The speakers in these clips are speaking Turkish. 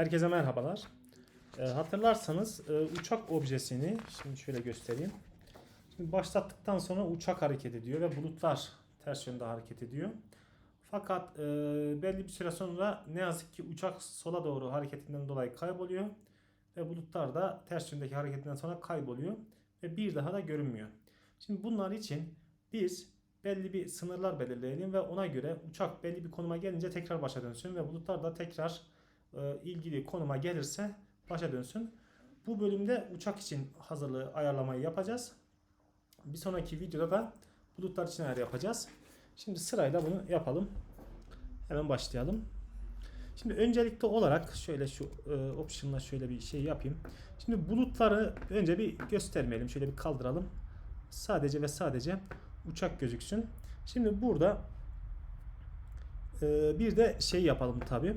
Herkese merhabalar. Ee, hatırlarsanız e, uçak objesini şimdi şöyle göstereyim. Şimdi başlattıktan sonra uçak hareket ediyor ve bulutlar ters yönde hareket ediyor. Fakat e, belli bir süre sonra ne yazık ki uçak sola doğru hareketinden dolayı kayboluyor ve bulutlar da ters yöndeki hareketinden sonra kayboluyor ve bir daha da görünmüyor. Şimdi bunlar için biz belli bir sınırlar belirleyelim ve ona göre uçak belli bir konuma gelince tekrar başa dönsün ve bulutlar da tekrar ilgili konuma gelirse başa dönsün. Bu bölümde uçak için hazırlığı ayarlamayı yapacağız. Bir sonraki videoda da bulutlar için ayar yapacağız. Şimdi sırayla bunu yapalım. Hemen başlayalım. Şimdi öncelikli olarak şöyle şu e, option'la şöyle bir şey yapayım. Şimdi bulutları önce bir göstermeyelim. Şöyle bir kaldıralım. Sadece ve sadece uçak gözüksün. Şimdi burada e, bir de şey yapalım tabi.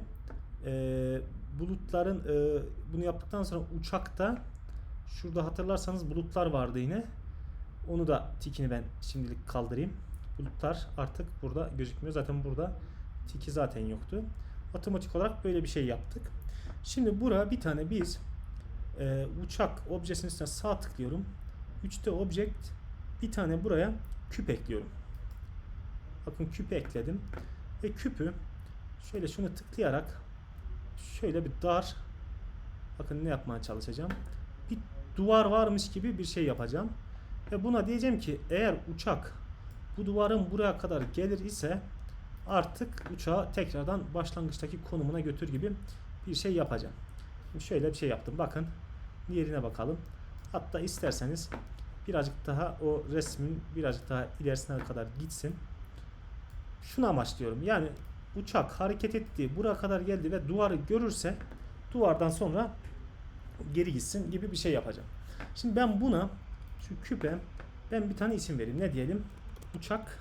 E, bulutların e, bunu yaptıktan sonra uçakta şurada hatırlarsanız bulutlar vardı yine. Onu da tikini ben şimdilik kaldırayım. Bulutlar artık burada gözükmüyor. Zaten burada tiki zaten yoktu. Otomatik olarak böyle bir şey yaptık. Şimdi buraya bir tane biz e, uçak objesinin üstüne sağ tıklıyorum. 3'te object bir tane buraya küp ekliyorum. Bakın küp ekledim. Ve küpü şöyle şunu tıklayarak şöyle bir dar bakın ne yapmaya çalışacağım. Bir duvar varmış gibi bir şey yapacağım. Ve buna diyeceğim ki eğer uçak bu duvarın buraya kadar gelir ise artık uçağı tekrardan başlangıçtaki konumuna götür gibi bir şey yapacağım. Şöyle bir şey yaptım. Bakın yerine bakalım. Hatta isterseniz birazcık daha o resmin birazcık daha ilerisine kadar gitsin. Şunu amaçlıyorum. Yani uçak hareket etti, buraya kadar geldi ve duvarı görürse duvardan sonra geri gitsin gibi bir şey yapacağım. Şimdi ben buna şu küpe ben bir tane isim vereyim. Ne diyelim? Uçak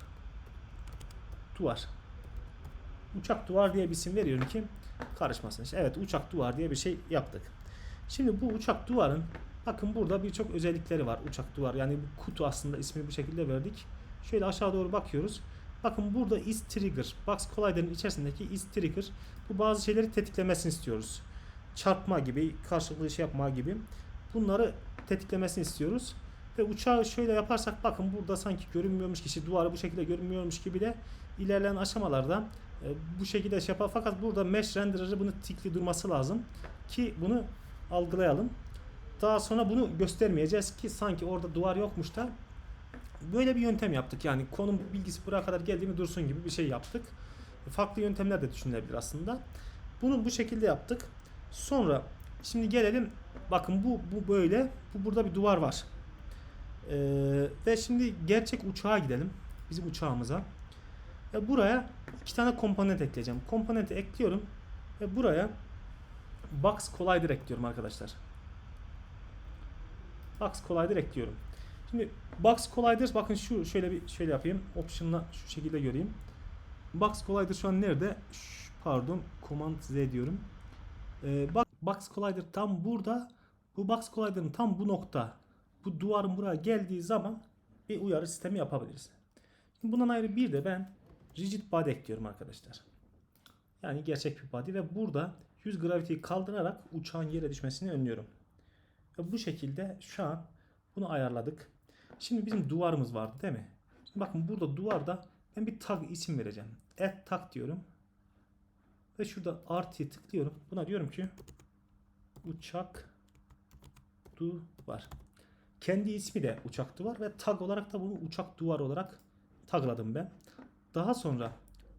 duvar. Uçak duvar diye bir isim veriyorum ki karışmasın. İşte Evet uçak duvar diye bir şey yaptık. Şimdi bu uçak duvarın bakın burada birçok özellikleri var uçak duvar. Yani bu kutu aslında ismi bu şekilde verdik. Şöyle aşağı doğru bakıyoruz. Bakın burada is trigger. Box Collider'ın içerisindeki is trigger. Bu bazı şeyleri tetiklemesini istiyoruz. Çarpma gibi, karşılıklı şey yapma gibi. Bunları tetiklemesini istiyoruz. Ve uçağı şöyle yaparsak bakın burada sanki görünmüyormuş kişi duvarı bu şekilde görünmüyormuş gibi de ilerleyen aşamalarda e, bu şekilde şey yapar. Fakat burada mesh renderer'ı bunu tikli durması lazım ki bunu algılayalım. Daha sonra bunu göstermeyeceğiz ki sanki orada duvar yokmuş da böyle bir yöntem yaptık. Yani konum bilgisi buraya kadar geldi mi dursun gibi bir şey yaptık. Farklı yöntemler de düşünülebilir aslında. Bunu bu şekilde yaptık. Sonra şimdi gelelim bakın bu bu böyle. Bu burada bir duvar var. Ee, ve şimdi gerçek uçağa gidelim. Bizim uçağımıza. Ve buraya iki tane komponent ekleyeceğim. Komponenti ekliyorum ve buraya Box Collider ekliyorum arkadaşlar. Box Collider ekliyorum. Şimdi Box Collider bakın şu şöyle bir şöyle yapayım. Option'la şu şekilde göreyim. Box Collider şu an nerede? Ş- pardon, Command Z diyorum. Ee, Box Collider tam burada. Bu Box Collider'ın tam bu nokta. Bu duvarın buraya geldiği zaman bir uyarı sistemi yapabiliriz. Şimdi bundan ayrı bir de ben rigid body ekliyorum arkadaşlar. Yani gerçek bir body ve burada 100 gravity'yi kaldırarak uçağın yere düşmesini önlüyorum. Ve bu şekilde şu an bunu ayarladık. Şimdi bizim duvarımız vardı değil mi? Bakın burada duvarda ben bir tag isim vereceğim. Add tag diyorum. Ve şurada artıya tıklıyorum. Buna diyorum ki uçak duvar. Kendi ismi de uçak duvar ve tag olarak da bunu uçak duvar olarak tagladım ben. Daha sonra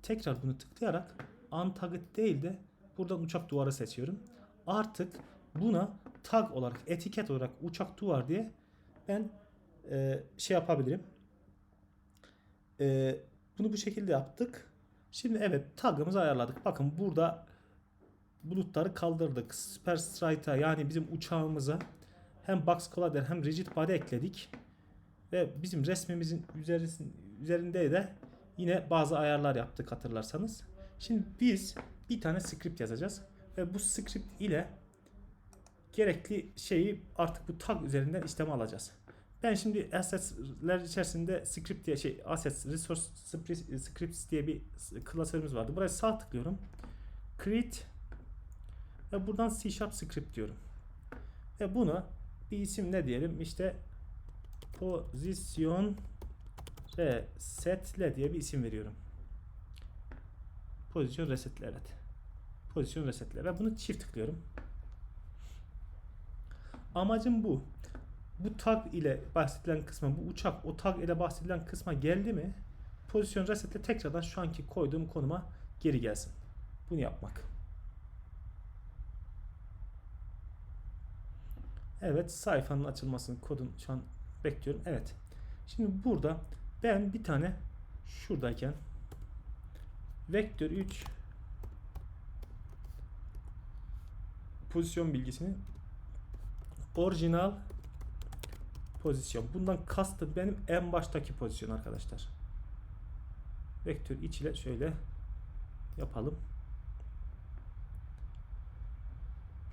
tekrar bunu tıklayarak untagged değil de buradan uçak duvarı seçiyorum. Artık buna tag olarak etiket olarak uçak duvar diye ben e, şey yapabilirim. E, bunu bu şekilde yaptık. Şimdi evet tagımızı ayarladık. Bakın burada bulutları kaldırdık. Super Strike'a yani bizim uçağımıza hem Box Collider hem Rigid Body ekledik. Ve bizim resmimizin üzerinde de yine bazı ayarlar yaptık hatırlarsanız. Şimdi biz bir tane script yazacağız. Ve bu script ile gerekli şeyi artık bu tag üzerinden işleme alacağız. Ben şimdi assets'ler içerisinde script diye şey assets resource scripts diye bir klasörümüz vardı. Buraya sağ tıklıyorum. Create Ve buradan C Sharp script diyorum. Ve buna bir isim ne diyelim? İşte pozisyon resetle diye bir isim veriyorum. Pozisyon resetle evet. Pozisyon resetle ve bunu çift tıklıyorum. Amacım bu. Bu tag ile bahsedilen kısma, bu uçak o tag ile bahsedilen kısma geldi mi? Pozisyon resetle tekrardan şu anki koyduğum konuma geri gelsin. Bunu yapmak. Evet sayfanın açılmasını kodun şu an bekliyorum. Evet. Şimdi burada ben bir tane şuradayken vektör 3 pozisyon bilgisini orijinal pozisyon. Bundan kastım benim en baştaki pozisyon arkadaşlar. Vektör iç ile şöyle yapalım.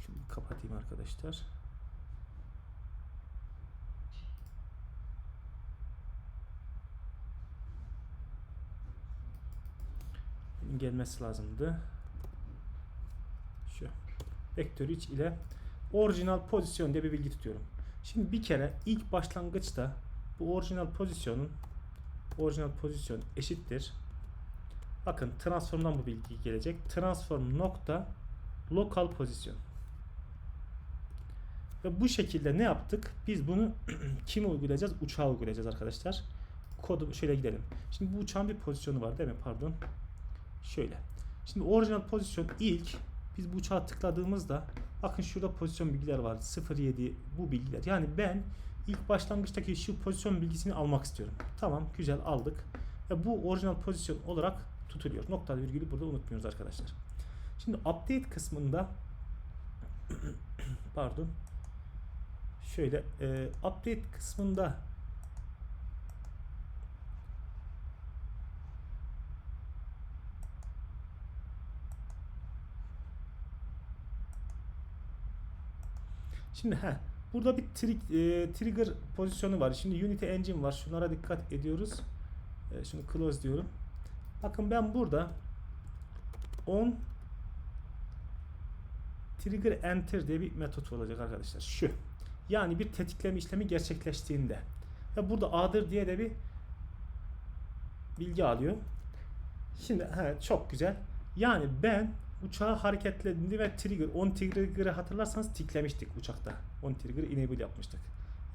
Şunu kapatayım arkadaşlar. Gelmesi lazımdı. Şu. Vektör iç ile orijinal pozisyon diye bir bilgi tutuyorum. Şimdi bir kere ilk başlangıçta bu orijinal pozisyonun orijinal pozisyon eşittir. Bakın transformdan bu bilgi gelecek. Transform nokta lokal pozisyon. Ve bu şekilde ne yaptık? Biz bunu kim uygulayacağız? Uçağa uygulayacağız arkadaşlar. Kodu şöyle gidelim. Şimdi bu uçağın bir pozisyonu var değil mi? Pardon. Şöyle. Şimdi orijinal pozisyon ilk biz bu uçağa tıkladığımızda bakın şurada pozisyon bilgiler var. 07 bu bilgiler. Yani ben ilk başlangıçtaki şu pozisyon bilgisini almak istiyorum. Tamam güzel aldık. Ve bu orijinal pozisyon olarak tutuluyor. Nokta virgülü burada unutmuyoruz arkadaşlar. Şimdi update kısmında pardon şöyle e, update kısmında Şimdi he, burada bir trig, e, trigger pozisyonu var. Şimdi Unity Engine var. Şunlara dikkat ediyoruz. E, şunu close diyorum. Bakın ben burada on trigger enter diye bir metot olacak arkadaşlar. Şu. Yani bir tetikleme işlemi gerçekleştiğinde. Ve burada A'dır diye de bir bilgi alıyor. Şimdi he, çok güzel. Yani ben uçağı hareketlediğinde ve trigger, on trigger'ı hatırlarsanız tiklemiştik uçakta. On trigger enable yapmıştık.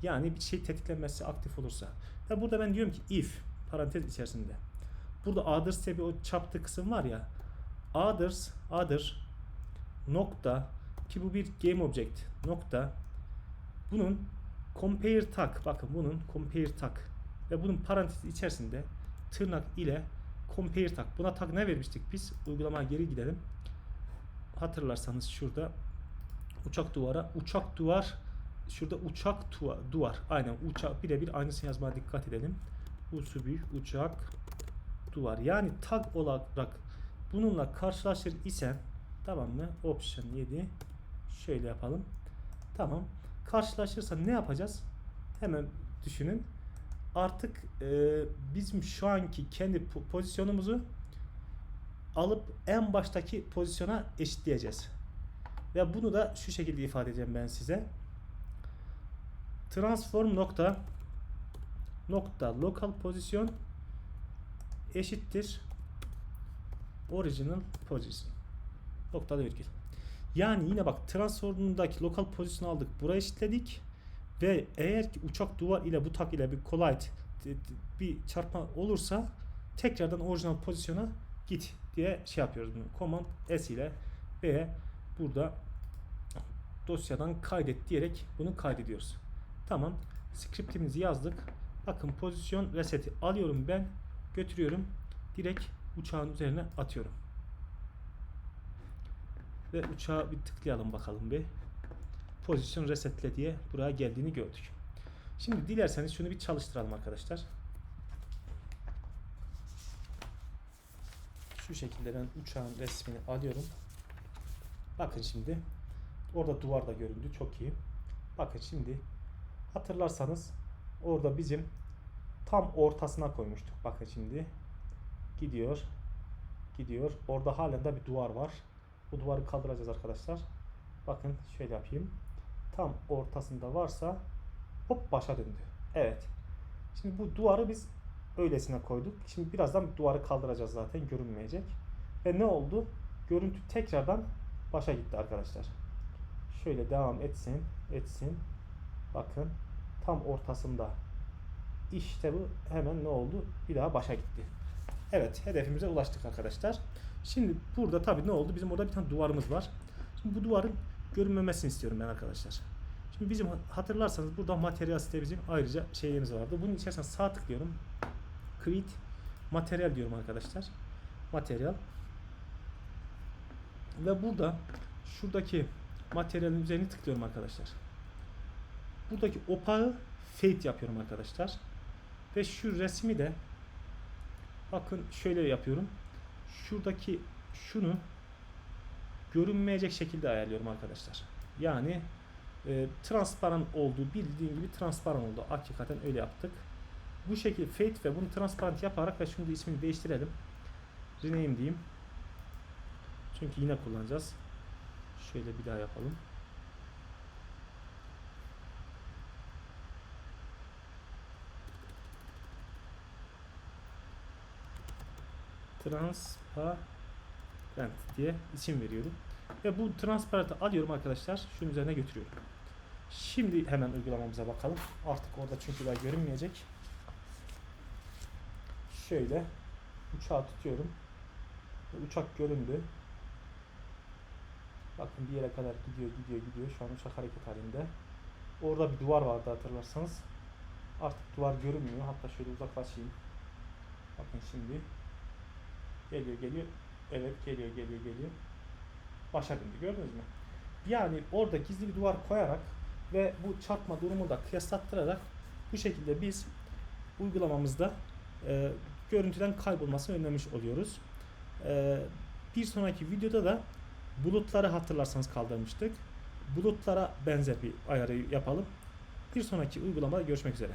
Yani bir şey tetiklenmesi aktif olursa. Ve burada ben diyorum ki if parantez içerisinde. Burada others diye bir o çaptı kısım var ya. Others, other nokta ki bu bir game object nokta bunun compare tag bakın bunun compare tag ve bunun parantez içerisinde tırnak ile compare tag buna tag ne vermiştik biz uygulamaya geri gidelim hatırlarsanız şurada uçak duvara uçak duvar şurada uçak tuva, duvar. Aynen uçak birebir aynısını yazmaya dikkat edelim. Usu büyük uçak duvar. Yani tag olarak bununla karşılaşır isen tamam mı? Option 7 şöyle yapalım. Tamam. Karşılaşırsa ne yapacağız? Hemen düşünün. Artık e, bizim şu anki kendi pozisyonumuzu alıp en baştaki pozisyona eşitleyeceğiz. Ve bunu da şu şekilde ifade edeceğim ben size. Transform nokta nokta lokal pozisyon eşittir original position. Noktada virgül. Yani yine bak transformundaki lokal pozisyonu aldık. Buraya eşitledik. Ve eğer ki uçak duvar ile bu tak ile bir collide bir çarpma olursa tekrardan orijinal pozisyona git diye şey yapıyoruz bunu. Command S ile ve burada dosyadan kaydet diyerek bunu kaydediyoruz. Tamam. Scriptimizi yazdık. Bakın pozisyon reseti alıyorum ben. Götürüyorum. Direkt uçağın üzerine atıyorum. Ve uçağa bir tıklayalım bakalım bir. Pozisyon resetle diye buraya geldiğini gördük. Şimdi dilerseniz şunu bir çalıştıralım arkadaşlar. Şu şekilde ben uçağın resmini alıyorum. Bakın şimdi. Orada duvarda göründü. Çok iyi. Bakın şimdi. Hatırlarsanız orada bizim tam ortasına koymuştuk. Bakın şimdi. Gidiyor. Gidiyor. Orada halen de bir duvar var. Bu duvarı kaldıracağız arkadaşlar. Bakın şöyle yapayım. Tam ortasında varsa hop başa döndü. Evet. Şimdi bu duvarı biz öylesine koyduk. Şimdi birazdan duvarı kaldıracağız zaten görünmeyecek. Ve ne oldu? Görüntü tekrardan başa gitti arkadaşlar. Şöyle devam etsin, etsin. Bakın tam ortasında. İşte bu hemen ne oldu? Bir daha başa gitti. Evet hedefimize ulaştık arkadaşlar. Şimdi burada tabii ne oldu? Bizim orada bir tane duvarımız var. Şimdi bu duvarın görünmemesini istiyorum ben arkadaşlar. Şimdi bizim hatırlarsanız burada materyal site bizim ayrıca şeylerimiz vardı. Bunun içerisine sağ tıklıyorum. Create materyal diyorum arkadaşlar. Materyal. Ve burada şuradaki materyalin üzerine tıklıyorum arkadaşlar. Buradaki opağı fade yapıyorum arkadaşlar. Ve şu resmi de bakın şöyle yapıyorum. Şuradaki şunu görünmeyecek şekilde ayarlıyorum arkadaşlar. Yani e, transparan olduğu bildiğin gibi transparan oldu. Hakikaten öyle yaptık. Bu şekilde fade ve bunu transparent yaparak ve da ismini değiştirelim. Rename diyeyim. Çünkü yine kullanacağız. Şöyle bir daha yapalım. Transparent diye isim veriyorum. Ve bu transparent'i alıyorum arkadaşlar. Şunun üzerine götürüyorum. Şimdi hemen uygulamamıza bakalım. Artık orada çünkü daha görünmeyecek. Şöyle uçağı tutuyorum. Uçak göründü. Bakın bir yere kadar gidiyor, gidiyor, gidiyor. Şu an uçak hareket halinde. Orada bir duvar vardı hatırlarsanız. Artık duvar görünmüyor. Hatta şöyle uzaklaşayım. Bakın şimdi. Geliyor, geliyor. Evet, geliyor, geliyor, geliyor. Başa döndü. Gördünüz mü? Yani orada gizli bir duvar koyarak ve bu çarpma durumu da kıyaslattırarak bu şekilde biz uygulamamızda e, görüntüden kaybolmasını önlemiş oluyoruz. E, bir sonraki videoda da bulutları hatırlarsanız kaldırmıştık. Bulutlara benzer bir ayarı yapalım. Bir sonraki uygulamada görüşmek üzere.